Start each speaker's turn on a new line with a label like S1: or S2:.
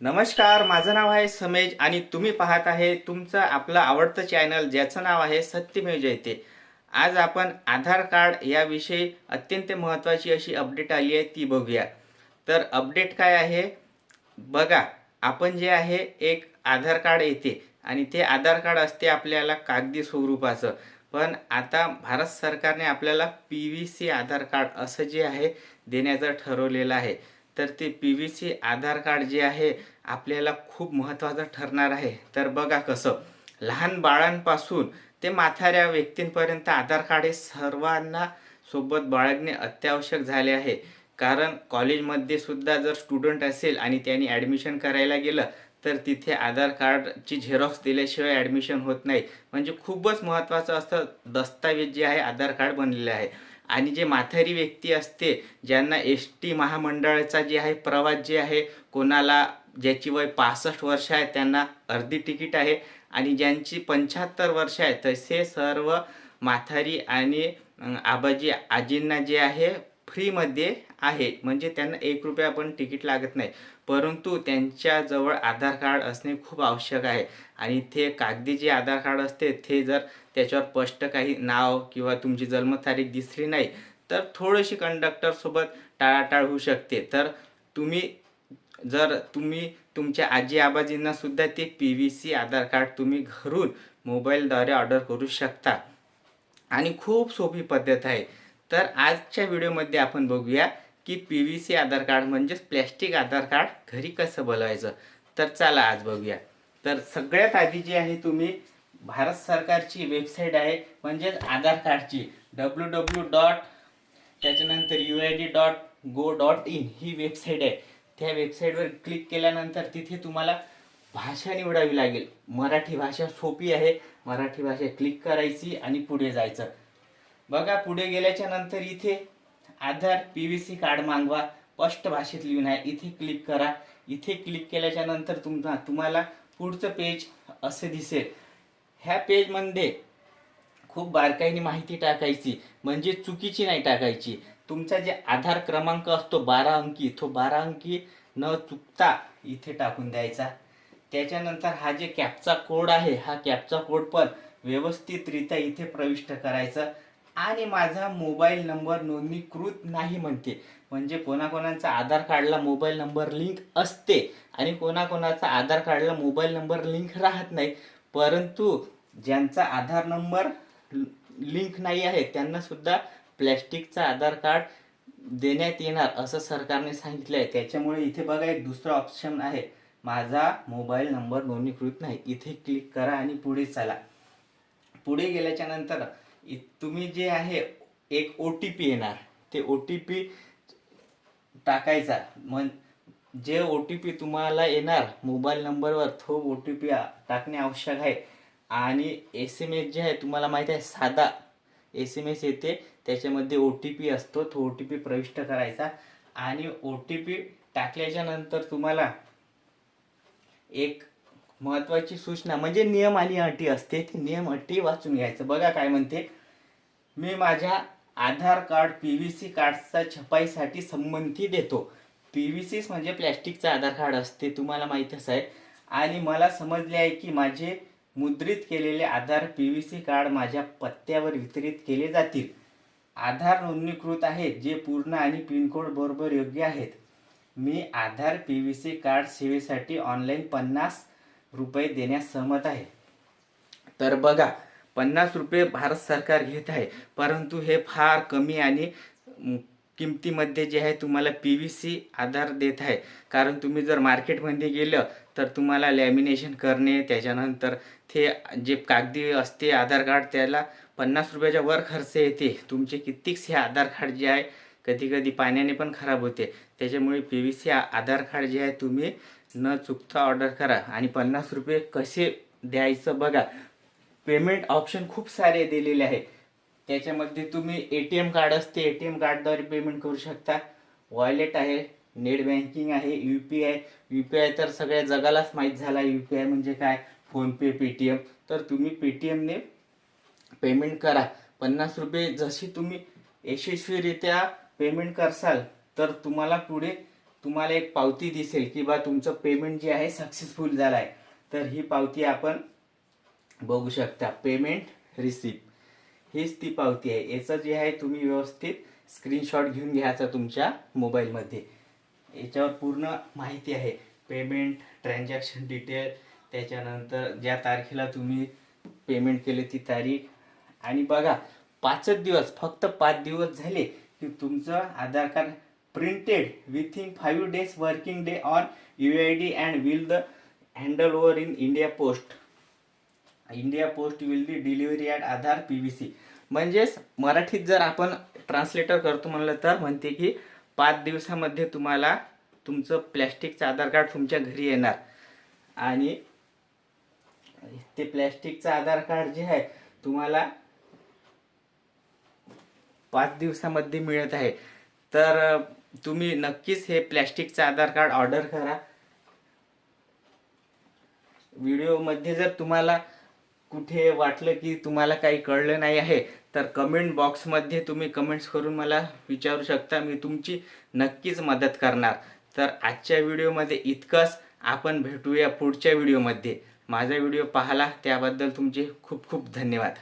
S1: नमस्कार माझं नाव आहे समेज आणि तुम्ही पाहत आहे तुमचं आपलं आवडतं चॅनल ज्याचं नाव आहे सत्यमेव जयते. आज आपण आधार कार्ड याविषयी अत्यंत महत्त्वाची अशी अपडेट आली आहे ती बघूया. तर अपडेट काय आहे? बघा आपण जे आहे एक आधार कार्ड येते आणि ते आधार कार्ड असते आपल्याला कागदी स्वरूपाचं. पण आता भारत सरकारने आपल्याला P V C Aadhaar card असं जे आहे देण्याचं ठरवलेलं आहे. तर ते P V C Aadhaar card जे आहे आपल्याला खूप महत्त्वाचं ठरणार आहे. तर बघा कसं लहान बाळांपासून ते म्हाताऱ्या व्यक्तींपर्यंत आधार कार्ड हे सर्वांना सोबत बाळगणे अत्यावश्यक झाले आहे. कारण कॉलेजमध्ये सुद्धा जर स्टुडंट असेल आणि त्यांनी ॲडमिशन करायला गेलं तर तिथे आधार कार्डची झेरॉक्स दिल्याशिवाय ॲडमिशन होत नाही. म्हणजे खूपच महत्त्वाचं असं दस्तावेज जे आहे आधार कार्ड बनलेलं आहे. आणि जे माथारी व्यक्ती असते ज्यांना एस टी महामंडळाचा जे आहे प्रवास जे आहे कोणाला ज्याची वय पासष्ट वर्ष आहे त्यांना अर्धी तिकीट आहे. आणि ज्यांची पंच्याहत्तर वर्ष आहे तसे सर्व माथारी आणि आबाजी आजींना जे आहे फ्रीमध्ये आहे. म्हणजे त्यांना एक रुपया पण तिकीट लागत नाही. परंतु त्यांच्याजवळ आधार कार्ड असणे खूप आवश्यक आहे. आणि ते कागदी जे आधार कार्ड असते ते जर त्याच्यावर स्पष्ट काही नाव किंवा तुमची जन्मतारीख दिसली नाही तर थोडीशी कंडक्टरसोबत टाळाटाळ होऊ शकते. तर तुम्ही जर तुम्ही तुमच्या आजी आबाजींना सुद्धा ते P V C Aadhaar card तुम्ही घरून मोबाईलद्वारे ऑर्डर करू शकता. आणि खूप सोपी पद्धत आहे. तर आजच्या व्हिडिओमध्ये आपण बघूया की P V C Aadhaar card म्हणजेच प्लॅस्टिक आधार कार्ड घरी कसं बनवायचं. तर चला आज बघूया. तर सगळ्यात आधी जी आहे तुम्ही भारत सरकारची वेबसाईट आहे म्हणजेच आधार कार्डची. डब्ल्यू डब्ल्यू डॉट त्याच्यानंतर U I D dot gov dot in he website आहे. त्या वेबसाईटवर क्लिक केल्यानंतर तिथे तुम्हाला भाषा निवडावी लागेल. मराठी भाषा सोपी आहे. मराठी भाषा क्लिक करायची आणि पुढे जायचं. बघा पुढे गेल्याच्यानंतर इथे Aadhaar P V C card मागवा. स्पष्ट भाषेत लिहून आहे. इथे क्लिक करा. इथे क्लिक केल्याच्यानंतर तुमचा तुम्हाला पुढचं पेज असं दिसेल. ह्या पेजमध्ये खूप बारकाईने माहिती टाकायची. म्हणजे चुकीची नाही टाकायची. तुमचा जे आधार क्रमांक असतो बारा अंकी तो बारा अंकी न चुकता इथे टाकून द्यायचा. त्याच्यानंतर हा जे कॅपचा कोड आहे हा कॅपचा कोड पण व्यवस्थितरित्या इथे प्रविष्ट करायचा. आणि माझा मोबाईल नंबर नोंदणीकृत नाही म्हणते. म्हणजे कोणाकोणाचा आधार कार्डला मोबाईल नंबर लिंक असते आणि कोणाकोणाचा आधार कार्डला मोबाईल नंबर लिंक राहत नाही. परंतु ज्यांचा आधार नंबर लिंक नाही आहे त्यांना सुद्धा प्लॅस्टिकचा आधार कार्ड देण्यात येणार असं सरकारने सांगितलं आहे त्याच्यामुळे इथे बघा एक दुसरा ऑप्शन आहे. माझा मोबाईल नंबर नोंदणीकृत नाही. इथे क्लिक करा आणि पुढे चला. पुढे गेल्याच्यानंतर तुम्ही जे आहे एक ओ टी पी येणार. ते ओ टी पी टाकायचा. मन जे ओ टी पी तुम्हाला येणार मोबाईल नंबरवर तो ओ टी पी टाकणे आवश्यक आहे. आणि एस एम एस जे आहे तुम्हाला माहीत आहे साधा एस एम एस येते. त्याच्यामध्ये ओ टी पी असतो. तो ओ टी पी प्रविष्ट करायचा. आणि ओ टी पी टाकल्याच्या नंतर तुम्हाला एक महत्वाची सूचना म्हणजे नियम आणि अटी असते ते नियम अटी वाचून घ्यायचं. बघा काय म्हणते मी माझ्या Aadhaar card P V C कार्डचा छपाईसाठी संमती देतो. पी व्ही सी म्हणजे प्लॅस्टिकचं आधार कार्ड असते तुम्हाला माहीतच आहे आणि मला समजले आहे की माझे मुद्रित केलेले Aadhaar P V C card माझ्या पत्त्यावर वितरित केले जातील. आधार नोंदणीकृत आहेत जे पूर्ण आणि पिनकोड बरोबर योग्य आहेत. मी Aadhaar P V C card सेवेसाठी ऑनलाईन पन्नास रुपये देण्यास सहमत आहे. तर बघा पन्नास रुपये भारत सरकार घेत आहे परंतु हे फार कमी आणि किमतीमध्ये जे आहे तुम्हाला पी व्ही सी आधार देत आहे. कारण तुम्ही जर मार्केटमध्ये गेलं तर तुम्हाला लॅमिनेशन करणे त्याच्यानंतर ते जे कागदी असते आधार कार्ड त्याला पन्नास रुपयाच्या वर खर्च येते. तुमचे कित्येक हे आधार कार्ड जे आहे कधी कधी पाण्याने पण खराब होते. त्याच्यामुळे P V C Aadhaar card जे आहे तुम्ही न चुकता ऑर्डर करा. आणि पन्नास रुपये कसे द्यायचं बघा. पेमेंट ऑप्शन खूप सारे दिलेले आहे त्याच्यामध्ये तुम्ही ए टी एम कार्ड असते ए टी एम कार्डद्वारे पेमेंट करू शकता. वॉलेट आहे नेट बँकिंग आहे U P I U P I तर सगळ्या जगालाच माहीत झाला. यू पी आय म्हणजे काय? फोनपे पेटीएम तर तुम्ही पेटीएमने पेमेंट करा. पन्नास रुपये जशी तुम्ही यशस्वीरित्या पेमेंट करसाल तर तुम्हाला पुढे तुम्हाला एक पावती दिसेल की बा तुमचं पेमेंट जे आहे सक्सेसफुल झालं आहे तर ही पावती आपण बघू शकता. पेमेंट रिसिप्ट हीच ती पावती आहे. याचं जे आहे तुम्ही व्यवस्थित स्क्रीनशॉट घेऊन घ्यायचा तुमच्या मोबाईलमध्ये याच्यावर पूर्ण माहिती आहे. पेमेंट ट्रान्झॅक्शन डिटेल त्याच्यानंतर ज्या तारखेला तुम्ही पेमेंट केले ती तारीख. आणि बघा पाचच दिवस फक्त पाच दिवस झाले की तुमचं Aadhaar card printed within five days working day on U I D and will the handle India in India post India post will the delivery at Aadhaar P V C म्हणजेच मराठीत जर आपण ट्रान्सलेटर करतो म्हणलं तर म्हणते की पाच दिवसामध्ये तुम्हाला तुमचं प्लॅस्टिकचं आधार कार्ड तुमच्या घरी येणार. आणि ते प्लॅस्टिकचं आधार कार्ड जे आहे तुम्हाला पाच दिवसामध्ये मिळत आहे. तर तुम्ही नक्कीच हे प्लॅस्टिकचं आधार कार्ड ऑर्डर करा. व्हिडिओमध्ये जर तुम्हाला कुठे वाटलं की तुम्हाला काही कळलं नाही आहे तर कमेंट बॉक्समध्ये तुम्ही कमेंट्स करून मला विचारू शकता. मी तुमची नक्कीच मदत करणार. तर आजच्या व्हिडिओमध्ये इतकंच. आपण भेटूया पुढच्या व्हिडिओमध्ये. माझा व्हिडिओ पाहला त्याबद्दल तुमचे खूप खूप धन्यवाद.